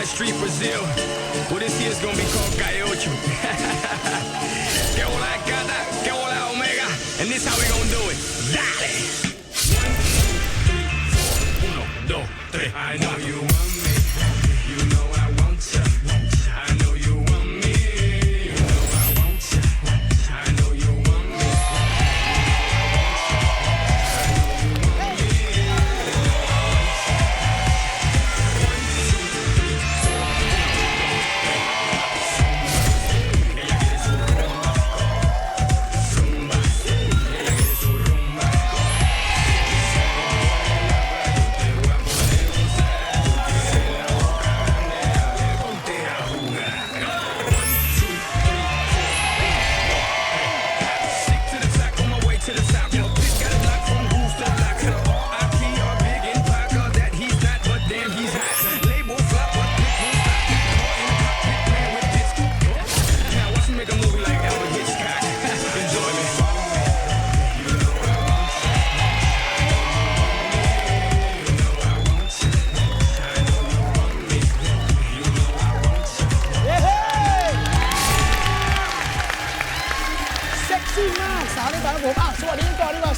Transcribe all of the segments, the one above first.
75 Street Brazil. Well, this here's gonna be called Calle que hola gata, que hola omega. And this how we gonna do it.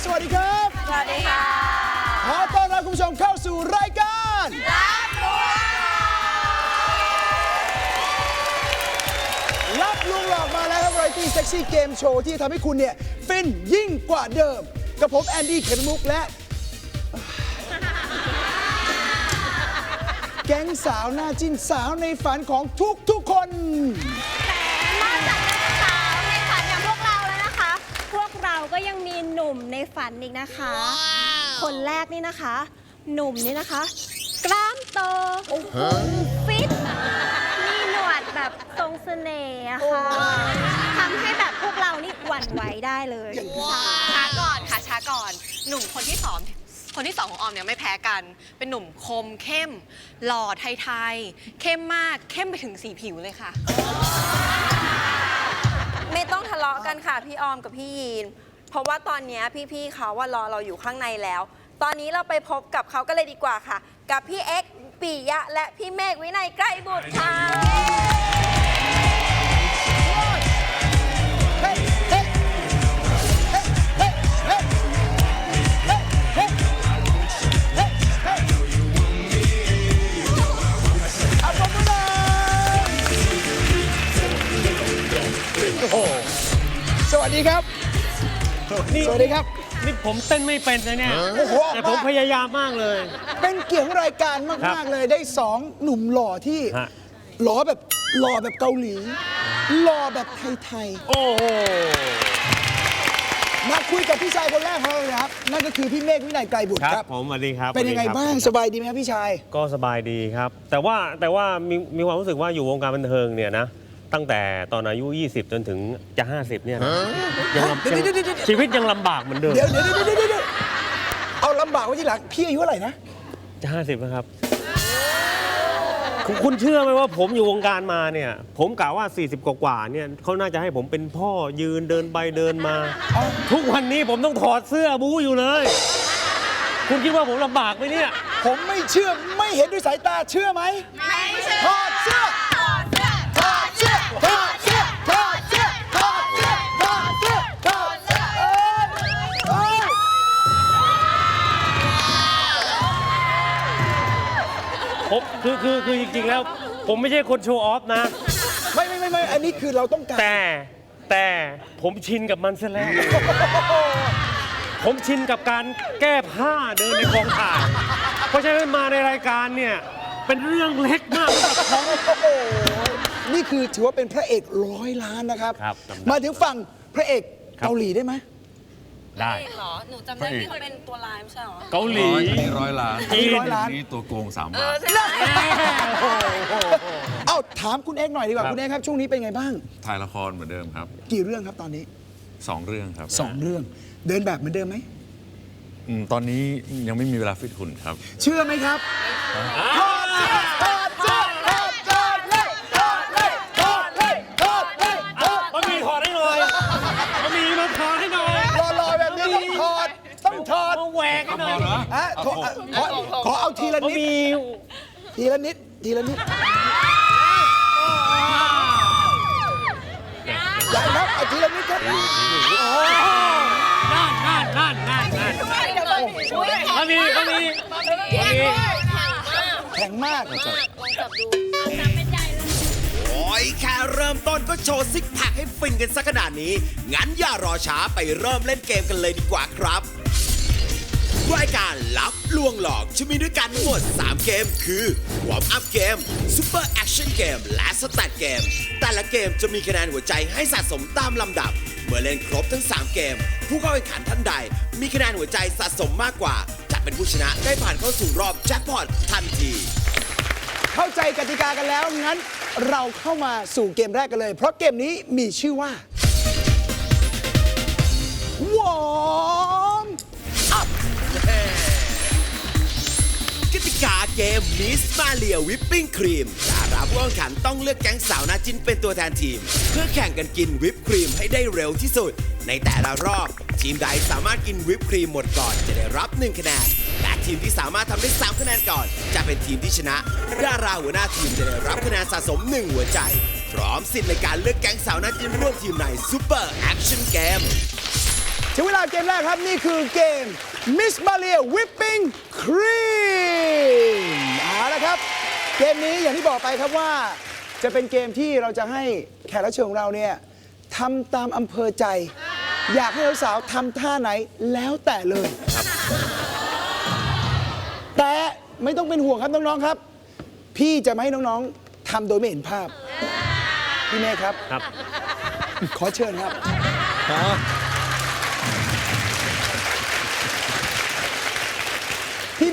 สวัสดีครับ สวัสดีค่ะ ขอต้อนรับคุณผู้ชมเข้าสู่รายการรับลุงหลอกมาแล้วครับ r รตี้เซ็กซี่เกมโชว์ที่ทำให้คุณเนี่ย ฟินยิ่งกว่าเดิม กับผมแอนดี้เขมมุกและ แก๊งสาวหน้าจิ้นสาวในฝันของทุกทุกๆคนน หนุ่มในฝันอีกนะคะ คนแรกนี่นะคะ หนุ่มนี่นะคะ กล้ามโตฟิตมีหนวดแบบทรงเสน่ห์อะค่ะทำให้แบบพวกเรานี่หวั่นไหวได้เลยช้าก่อนค่ะช้าก่อน หนุ่มคนที่สองคนที่สองของออมเนี่ยไม่แพ้กัน เป็นหนุ่มคมเข้ม หล่อไทยๆเข้มมากเข้มไปถึงสีผิวเลยค่ะ ไม่ต้องทะเลาะกันค่ะ พี่ออมกับพี่ยีน เพราะว่าตอนนี้พี่ๆเขาว่ารอเราอยู่ข้างในแล้ว ตอนนี้เราไปพบกับเขากันเลยดีกว่าค่ะ กับพี่เอ็กซ์ปิยะและพี่เมฆวินัยใกล้บุตรค่ะ ผมเต้นไม่เป็นนะเนี่ยโอ้โหแต่ผมพยายามมากเลย เป็นเกียรติของรายการครัมาก บๆ เลยได้สองหนุ่มหล่อที่ฮะ หล่อแบบหล่อแบบเกาหลีหล่อแบบไทยโอ้โห ๆมาคุยกับพี่ชายคนแรกของเราเลยนะครับ นั่นก็คือพี่เมฆวินัยไกรบุตรคครัรับ บ ผมสวัสดีครับเป็นยังไงสวัสดีครับบ้างสบายดีไหมครับพี่ชาย ก็สบายดีครับ แต่ว่าแต่ว่ามีมีความรู้สึกว่าอยู่วงการบันเทิงเนี่ยนะ ตั้งแต่ตอนอายุ 20 จนถึงจะ 50 เนี่ยนะยังลำเดี๋ยวเดี๋ยวเดี๋ยวเดี๋ยว ชีวิตยังลำบากเหมือนเดิมเดี๋ยวเดี๋ยวเดี๋ยวเดี๋ยวเดี๋ยวเอาลำบากไว้ที่หลังพี่อายุเท่าไหร่นะจะ 50นะครับคุณคุณเชื่อไหมว่าผมอยู่วงการมาเนี่ย ผมกล่าวว่า 40 กว่าๆเนี่ยเขาน่าจะให้ผมเป็นพ่อยืนเดินไปเดินมา ทุกวันนี้ผมต้องถอดเสื้อบู๊อยู่เลย คุณคิดว่าผมลำบากไหมเนี่ย ผมไม่เชื่อไม่เห็นด้วยสายตาเชื่อไหมไม่เชื่อถอดเสื้อ ผมคือคือคือจริงๆแล้ว ผมไม่ใช่คนโชว์ออฟนะไม่ไม่ไม่อันนี้คือเราต้องการแต่แต่ผมชินกับมันซะแล้ว ผมชินกับการแก้ผ้าเดินในกองถ่ายเพราะฉะนั้นมาในรายการเนี่ยเป็นเรื่องเล็กมากสำหรับผมโอ้โหนี่คือถือว่าเป็นพระเอกร้อยล้านนะครับ ครับ มาถึงฝั่งพระเอกครับเกาหลีได้ไหไหม ได้เหรอ หนูจำได้ที่เขาเป็นตัวลายไม่ใช่เหรอ เกาหลี ร้อยอันนี้ร้อยล้านจีน ร้อยล้านอันนี้ตัวโกงสามบาทเอ้าถามคุณเอ็กซ์หน่อยดีกว่าครับ คุณเอ็กซ์ครับ ช่วงนี้เป็นไงบ้าง ถ่ายละครเหมือนเดิมครับกี่เรื่องครับตอนนี้สองเรื่องครับสองเรื่อง เดินแบบเหมือนเดิมไหม อืมตอนนี้ยังไม่มีเวลาฟิตหุ่นครับ เชื่อไหมครับ ให้หน่อยฮะขอขอขอเอาทีละมันนิดมีทีละนิด ทีละนิดยังครับเอาทีละนิดครับนั่นนั่นนั่นนั่นนั่นมันมีมันมีมันมีแข็งมากโอ้ยแค่เริ่มต้นก็โชว์ซิกแพคให้ฟินกันสักขนาดนี้ งั้นอย่ารอช้าไปเริ่มเล่นเกมกันเลยดีกว่าครับ รายการลับลวงหลอกจะมีด้วยกันทั้งหมด 3 เกมคือวอร์มอัพเกมซูเปอร์แอคชั่นเกมและสแตทเกม แต่ละเกมจะมีคะแนนหัวใจให้สะสมตามลำดับ เมื่อเล่นครบทั้ง 3 เกม ผู้เข้าแข่งขันท่านใด มีคะแนนหัวใจสะสมมากกว่าจะเป็นผู้ชนะได้ผ่านเข้าสู่รอบแจ็คพอตทันที เข้าใจกติกากันแล้วงั้นเราเข้ามาสู่เกมแรกกันเลย เพราะเกมนี้มีชื่อว่าวอ กาเกมมิสมาเลียวิปปิ้งครีมดาราผู้แข่งขันต้องเลือกแก๊งสาวนาจินเป็นตัวแทนทีม เพื่อแข่งกันกินวิปครีมให้ได้เร็วที่สุด ในแต่ละรอบ ทีมใดสามารถกินวิปครีมหมดก่อนจะได้รับ 1 คะแนน และทีมที่สามารถทำได้ 3 คะแนนก่อน จะเป็นทีมที่ชนะ ดาราหัวหน้าทีมจะได้รับคะแนนสะสม 1 หัวใจ พร้อมสิทธิ์ในการเลือกแก๊งสาวนาจินร่วมทีมในซูเปอร์แอคชั่นเกม ถึงเวลาเกมแรกครับ นี่คือเกม Miss m a l i a Whipping Cream เอาละครับ เกมนี้อย่างที่บอกไปครับว่า จะเป็นเกมที่เราจะให้แขกรับเชิญของเราเนี่ยทำตามอำเภอใจ อยากให้สาวๆทำท่าไหนแล้วแต่เลยแต่ไม่ต้องเป็นห่วงครับน้องๆครับ พี่จะไม่ให้น้องๆทำโดยไม่เห็นภาพ พี่เมฆครับ ครับ ขอเชิญครับ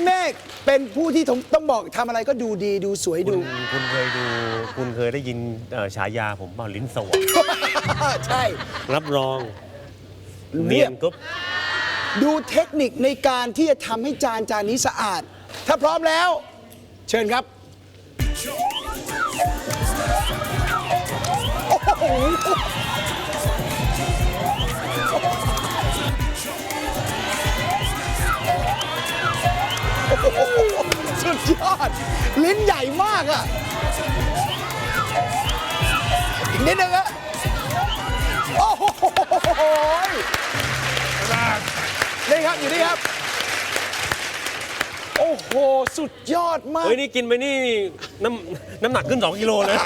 พี่เมฆเป็นผู้ที่ผมต้องบอกทำอะไรก็ดูดีดูสวยคุดู ณคุณเคยดู คุณเคยได้ยินเอ่อฉายาผมเปล่าลิ้นสวรรค์ใช่ รับรองเรีเนียยบนกรุ๊บดูเทคนิคในการที่จะทำให้จานจานนี้สะอาด ถ้าพร้อมแล้ว เชิญครับ โอ้โห สุดยอด ลิ้นใหญ่มากอะ อีกนิดนึงอะโอ้โหนี่ครับ อยู่นี่ครับ โอ้โห สุดยอดมาก เฮ้ย นี่กินไปนี่น้ำน้ำหนักขึ้น 2 กิโลเลย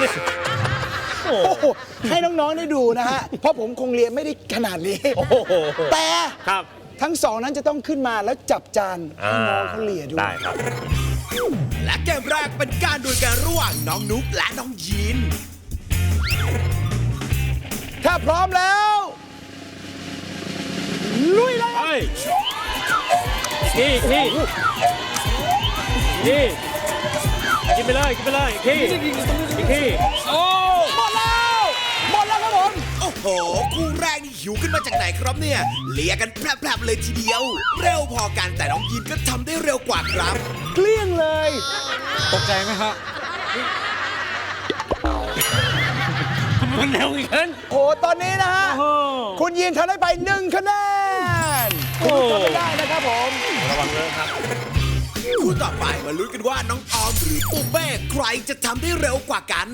โอ้โอ้โหให้น้อง ๆ ได้ดูนะฮะ เพราะผมคงเรียนไม่ได้ขนาดนี้โหแต่ครับ ทั้งสองนั้นจะต้องขึ้นมาแล้วจับจานให้น้องเขาเลียด้วยได้ครับ และเกมแรกเป็นการดวลกันระหว่างน้องนุ๊กและน้องยีน ถ้าพร้อมแล้ว ลุยเลย ไปอีกทีอีกทีอีกทีกินไปเลยกินไปเลยอีกทีอีกทีหมด โอ้โห คู่แรกนี่หิวขึ้นมาจากไหนครับเนี่ย เลียกันแพรบๆเลยทีเดียว เร็วพอกันแต่น้องยีนก็ทำได้เร็วกว่าครับ เกลี้ยงเลย ตกใจไหมฮะมันเร็วอีกขึ้นโอ้โหตอนนี้นะฮะโอ้คุณยีนทำได้ไปหนึ่งคะแนนคุณทำไม่ได้นะครับผมระวังเลยครับคู่ต่อไปมาลุ้นกันว่าน้องออมหรือปูเป้ใครจะทำได้เร็วกว่ากัน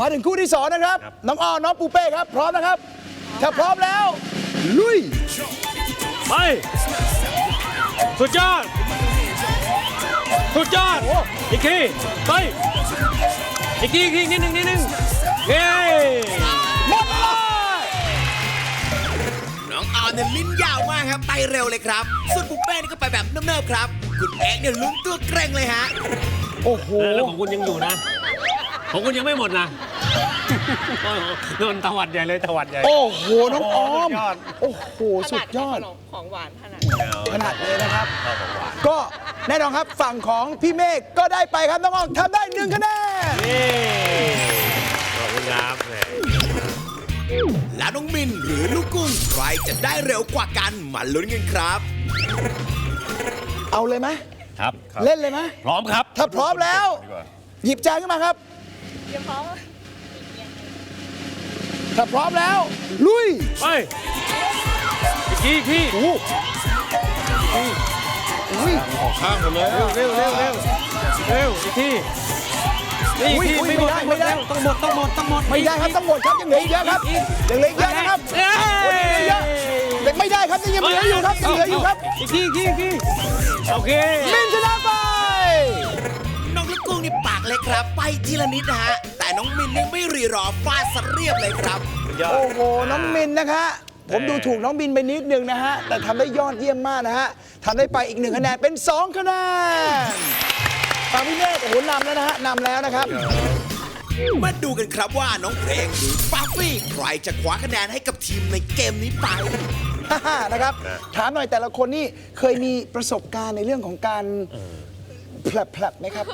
มาถึงคู่ที่สองนะครับ น้องอ้อน้องปูเป้ครับ พร้อมนะครับ ถ้าพร้อมแล้ว ลุย ไป สุดยอด สุดยอด อีกที ไป อีกทีอีกทีนิดนึงนิดนึงเย้หมดเลย น้องออมเนี่ยลิ้นยาวมากครับ ไปเร็วเลยครับ ส่วนปุ๊เป้นี่ก็ไปแบบเนิบๆครับ คุณเอกเนี่ยลุ้นตัวเกรงเลยฮะ โอ้โห แล้วของคุณยังอยู่นะ ของคุณยังไม่หมดนะโอ้โหโดนตวัดใหญ่เลยตวัดใหญ่ โอ้โห น้องออมสุดยอดโอ้โห สุดยอดของหวานขนาดขนาดเลยนะครับ ก็แน่นอนครับฝั่งของพี่เมฆก็ได้ไปครับน้องออมทำได้หนึ่งคะแนนเย้ขอบคุณครับแหมแล้วน้องมินหรือลูกกุ้งใครจะได้เร็วกว่ากันมาลุ้นกันครับ เอาเลยไหมครับ เล่นเลยไหมพร้อมครับ ถ้าพร้อมแล้ว หยิบจานขึ้นมาครับ ถ้าพร้อมแล้ว ลุย ไปอีกทีอีกทีโอ้โหอุ้ยออกข้างหมดเลยเร็วเร็วเร็วเร็วเร็วอีกทีนี่อีกทีอุ๊ยไม่หมดไม่ได้ไม่หมดไม่ได้เร็วต้องหมดต้องหมดต้องหมดไม่ได้ครับต้องหมดครับยังเหลืออีกเยอะครับยังเหลืออีกเยอะนะครับเย้โอ้ยยังเหลือเยอะแต่ไม่ได้ครับยังเหลืออยู่ครับยังเหลืออยู่ครับอีกทีอีกทีอีกทีโอเคมินช นี่ปากเล็กครับ ไปทีละนิดนะฮะ แต่น้องมินนี่ไม่รีรอฟาดสะเรียบเลยครับโอ้โห น้องมินนะคะ ผมดูถูกน้องมินไปนิดนึงนะฮะ แต่ทำได้ยอดเยี่ยมมากนะฮะทำได้ไปอีกหนึ่งคะแนนเป็น 2 คะแนนฝั่งพี่เมฆโอ้โหนำแล้วนะฮะนำแล้วนะครับ มาดูกันครับว่าน้องเพลงหรือฟาฟี่ใครจะคว้าคะแนนให้กับทีมในเกมนี้ไป นะครับ ถามหน่อยแต่ละคนนี่เคยมีประสบการณ์ในเรื่องของการ แผลบแผลบไหมครับ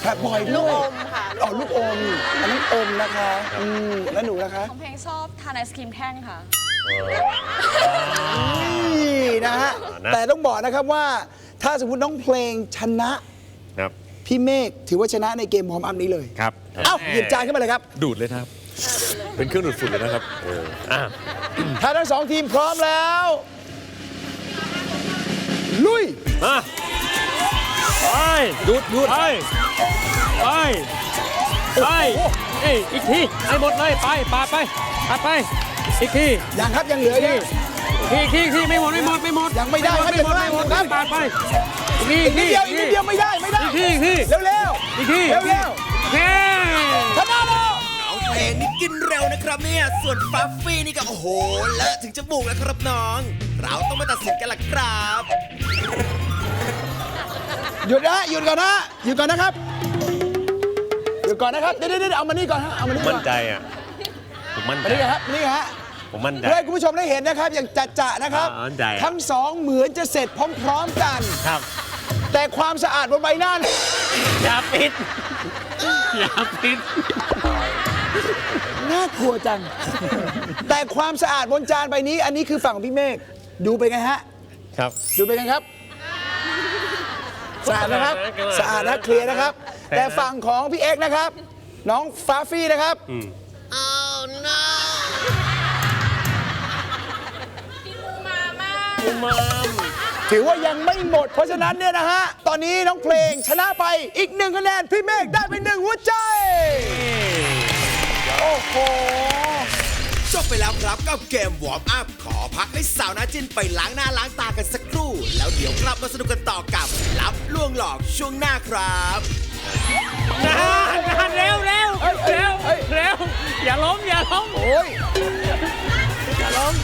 แผลบบ่อยด้วยลูกอมค่ะ อ๋อลูกอมอันนั้นอมนะคะอืมแล้วหนูนะคะของเพลงชอบทานไอศครีมแท่งค่ะ นี่นะฮะนะแต่ต้องบอกนะครับว่า ถ้าสมมติน้องเพลงชนะครับ พี่เมฆถือว่าชนะในเกมพร้อมอัพนี้เลยครับ เอ้าหยิบจานขึ้นมาเลยครับ ดูดเลยนะครับ เป็นเครื่องดูดฝุ่นเลยนะครับอะถ้าทั้งสองทีมพร้อมแล้ว ลุย มา ไปดูดดูดไปไปไปเอ้ยอีกทีให้หมดเลยไปปาดไปปาดไป อีกทียังครับยังเหลืออยู่ทีทีทีไม่หมดไม่หมดไม่หมดยังไม่ได้ครับไม่หมดยังไม่ไม่หมดได้ครับปาดไปอีอีกนิดเดียวอีกนิดเดียวไม่ได้ไม่ได้อีกทีอีกทีเร็วเร็วอีกทีเร็วเร็วโอเคๆชนะแล้วน้องเพลงนี่กินเร็วนะครับเนี่ยส่วนฟัฟฟี่นี่ก็โอ้โหเลอะถึงจมูกแล้วครับน้อง เราต้องมาตัดสินกันล่ะครับ หยุดนะหยุดก่อนนะหยุดก่อนนะครับหยุดก่อนนะครับเดี๋ยวเดี๋ยวเดี๋ยวเอามานี่ก่อนฮะเอามานี่ก่มั่อนนใจอะผมมั่นมาใจนี่ก่อนครับมานี่ก่อนฮะผมมั่นใจ เพื่อให้คุณผู้ชมได้เห็นนะครับอย่างจัดจะนะครับอ่ามั่นใจอะ ทั้งสองเหมือนจะเสร็จพร้อมๆกัน ครับแต่ความสะอาดบนใบหน้าเนี่ยอย่าปิดอย่าปิดน่ากลัวจัง แต่ความสะอาดบนจานใบนี้ อันนี้คือฝั่งของพี่เมฆดูไปนไงฮะ ครับ ดูไปนไงครับ สะอาดนะครับ สะอาดนะเคลียร์นะครับ แต่ฝั่งของพี่เอกนะครับ น้องฟาฟี่นะครับอุมามถือว่ายังไม่หมด เพราะฉะนั้นเนี่ยนะฮะ ตอนนี้น้องเพลงชนะไปอีกหนึ่งคะแนน พี่เมฆได้ไปหนึ่งหัวใจ โอ้โหจบ ไปแล้วครับกับเกมวอร์มอัพขอพักให้สาวนาจินไปล้างหน้าล้างตากันสักครู่ แล้วเดี๋ยวกลับมาสนุกกันต่อกับลับลวงหลอกช่วงหน้าครับงานงานเร็วเร็วเอ้ยเอ้ยเร็วเอ้ยเร็วอย่าล้มอย่าล้มโอ้ยอย่าล้ม